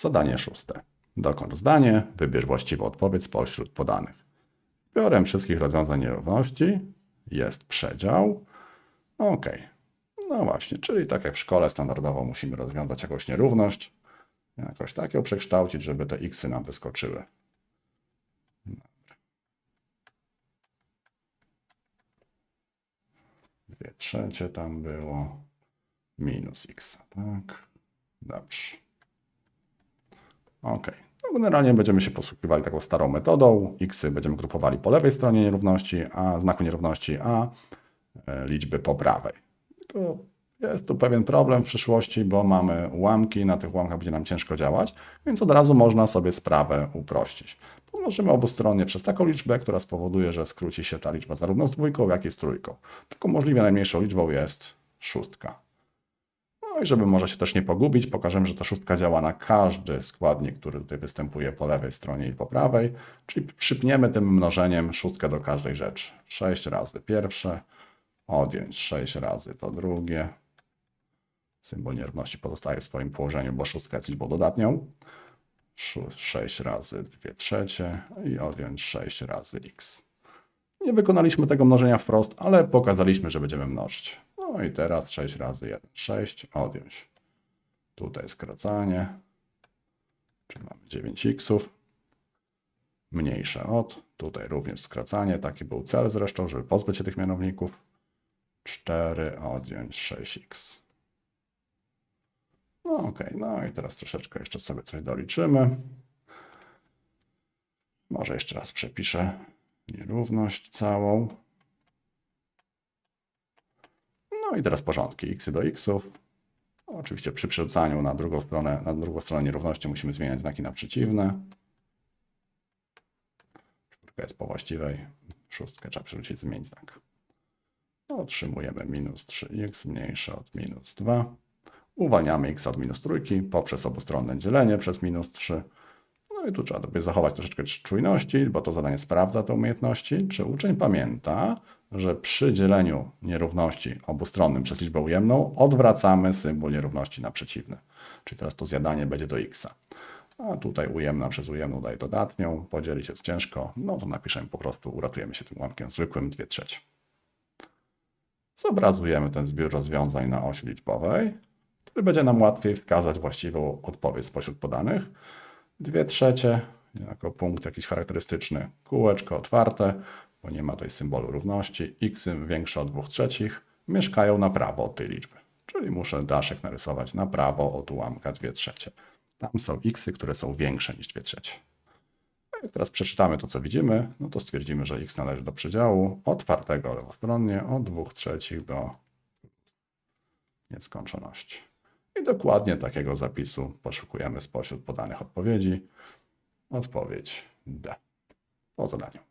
Zadanie szóste. Dokończ zdanie, wybierz właściwą odpowiedź spośród podanych. Zbiorem wszystkich rozwiązań nierówności jest przedział. Ok. No właśnie, czyli tak jak w szkole standardowo musimy rozwiązać jakąś nierówność, jakoś tak ją przekształcić, żeby te xy nam wyskoczyły. Dwie trzecie tam było. Minus x, tak? Dobrze. Ok. No generalnie będziemy się posługiwali taką starą metodą. Xy będziemy grupowali po lewej stronie nierówności, a znaku nierówności, a e, liczby po prawej. Tylko jest tu pewien problem w przyszłości, bo mamy ułamki, na tych ułamkach będzie nam ciężko działać, więc od razu można sobie sprawę uprościć. Pomnożymy obustronnie przez taką liczbę, która spowoduje, że skróci się ta liczba zarówno z dwójką, jak i z trójką. Tylko możliwie najmniejszą liczbą jest szóstka. No i żeby może się też nie pogubić, pokażemy, że ta szóstka działa na każdy składnik, który tutaj występuje po lewej stronie i po prawej, czyli przypniemy tym mnożeniem szóstkę do każdej rzeczy. 6 razy pierwsze, odjąć 6 razy to drugie. Symbol nierówności pozostaje w swoim położeniu, bo szóstka jest liczbą dodatnią. 6 razy 2 trzecie i odjąć 6 razy x. Nie wykonaliśmy tego mnożenia wprost, ale pokazaliśmy, że będziemy mnożyć. No i teraz 6 razy 1, 6, odjąć. Tutaj skracanie, czyli mamy 9x, mniejsze od, tutaj również skracanie, taki był cel zresztą, żeby pozbyć się tych mianowników. 4 odjąć 6x. No okej, no i teraz troszeczkę jeszcze sobie coś doliczymy. Może jeszcze raz przepiszę nierówność całą. No i teraz porządki x do xów. Oczywiście przy przerzucaniu na drugą stronę, na drugą stronę nierówności musimy zmieniać znaki na przeciwne. Czwórka jest po właściwej, szóstkę trzeba przerzucić, zmienić znak. No, otrzymujemy minus 3x mniejsze od minus 2. Uwalniamy x od minus trójki poprzez obustronne dzielenie przez minus 3. No i tu trzeba zachować troszeczkę czujności, bo to zadanie sprawdza te umiejętności. Czy uczeń pamięta, że przy dzieleniu nierówności obustronnym przez liczbę ujemną odwracamy symbol nierówności na przeciwny. Czyli teraz to zjadanie będzie do x. A tutaj ujemna przez ujemną daje dodatnią. Podzielić jest ciężko. No to napiszemy po prostu, uratujemy się tym ułamkiem zwykłym 2 trzecie. Zobrazujemy ten zbiór rozwiązań na osi liczbowej, który będzie nam łatwiej wskazać właściwą odpowiedź spośród podanych. 2 trzecie jako punkt jakiś charakterystyczny, kółeczko otwarte, bo nie ma tutaj symbolu równości. x większe od 2 trzecich mieszkają na prawo od tej liczby. Czyli muszę daszek narysować na prawo od ułamka 2 trzecie. Tam są x, które są większe niż 2 trzecie. No Jak teraz przeczytamy to, co widzimy, no to stwierdzimy, że x należy do przedziału otwartego lewostronnie od 2 trzecich do nieskończoności. I dokładnie takiego zapisu poszukujemy spośród podanych odpowiedzi. Odpowiedź D. Po zadaniu.